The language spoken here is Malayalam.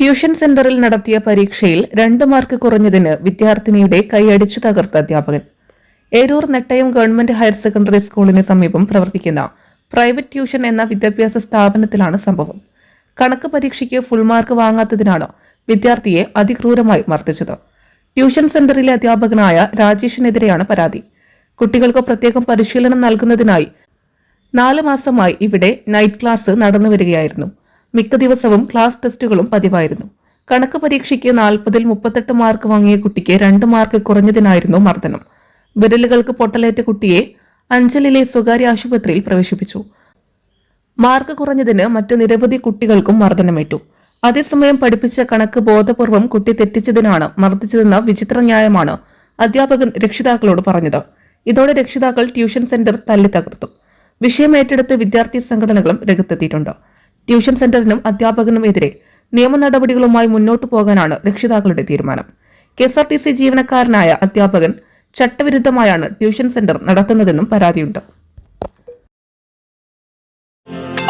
ട്യൂഷൻ സെന്ററിൽ നടത്തിയ പരീക്ഷയിൽ രണ്ട് മാർക്ക് കുറഞ്ഞതിന് വിദ്യാർത്ഥിനിയുടെ കൈയടിച്ചു തകർത്ത അധ്യാപകൻ. Eroor Nettayam government higher secondary സ്കൂളിന് സമീപം പ്രവർത്തിക്കുന്ന പ്രൈവറ്റ് ട്യൂഷൻ എന്ന വിദ്യാഭ്യാസ സ്ഥാപനത്തിലാണ് സംഭവം. കണക്ക് പരീക്ഷയ്ക്ക് ഫുൾ മാർക്ക് വാങ്ങാത്തതിനാണ് വിദ്യാർത്ഥിയെ അതിക്രൂരമായി മർദ്ദിച്ചത്. ട്യൂഷൻ സെന്ററിലെ അധ്യാപകനായ രാജേഷിനെതിരെയാണ് പരാതി. കുട്ടികൾക്ക് പ്രത്യേകം പരിശീലനം നൽകുന്നതിനായി നാല് മാസമായി ഇവിടെ നൈറ്റ് ക്ലാസ് നടന്നു വരികയായിരുന്നു. മിക്ക ദിവസവും ക്ലാസ് ടെസ്റ്റുകളും പതിവായിരുന്നു. കണക്ക് പരീക്ഷയ്ക്ക് നാൽപ്പതിൽ മുപ്പത്തെട്ട് മാർക്ക് വാങ്ങിയ കുട്ടിക്ക് രണ്ട് മാർക്ക് കുറഞ്ഞതിനായിരുന്നു മർദ്ദനം. വിരലുകൾക്ക് പൊട്ടലേറ്റ കുട്ടിയെ അഞ്ചലിലെ സ്വകാര്യ ആശുപത്രിയിൽ പ്രവേശിപ്പിച്ചു. മാർക്ക് കുറഞ്ഞതിന് മറ്റ് നിരവധി കുട്ടികൾക്കും മർദ്ദനമേറ്റു. അതേസമയം പഠിപ്പിച്ച കണക്ക് ബോധപൂർവം കുട്ടി തെറ്റിച്ചതിനാണ് മർദ്ദിച്ചതെന്ന വിചിത്ര ന്യായമാണ് അധ്യാപകൻ രക്ഷിതാക്കളോട് പറഞ്ഞത്. ഇതോടെ രക്ഷിതാക്കൾ ട്യൂഷൻ സെന്റർ തല്ലി തകർത്തു. വിഷയം ഏറ്റെടുത്ത് വിദ്യാർത്ഥി സംഘടനകളും രംഗത്തെത്തിയിട്ടുണ്ട്. ട്യൂഷൻ സെന്ററിനും അധ്യാപകനും എതിരെ നിയമ നടപടികളുമായി മുന്നോട്ടു പോകാനാണ് രക്ഷിതാക്കളുടെ തീരുമാനം. K S R T C ജീവനക്കാരനായ അധ്യാപകൻ ചട്ടവിരുദ്ധമായാണ് ട്യൂഷൻ സെന്റർ നടത്തുന്നതെന്നും പരാതിയുണ്ട്.